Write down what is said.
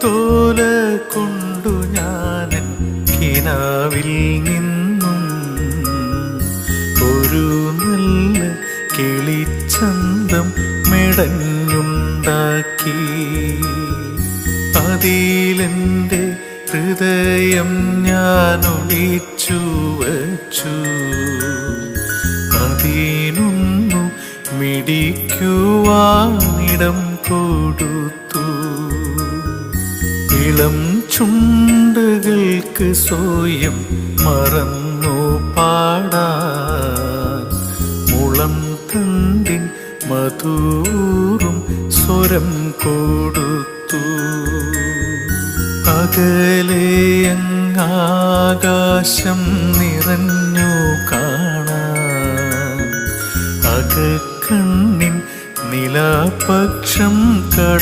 പൂത്തോല കൊണ്ടു ഞാനൻ കിനാവിൽ നിന്നും ഒരു നല്ല കിളിച്ചന്തം മെടഞ്ഞുണ്ടാക്കി. അതിലെന്റെ ഹൃദയം ഞാൻ ഒളിച്ചു വച്ചു അതിനൊന്നു മിടിക്കുവാനിടം കൊടുത്തു. ഇളം ചുണ്ടുകൾക്ക് സോയം മറന്നു പാടാൻ മുളം തണ്ടിൻ മധൂറും സ്വരം കൊടുത്തു. അകലെയങ്ങാകാശം നിറഞ്ഞു കാണാൻ അകക്കണ്ണിൻ നിലാപക്ഷം കട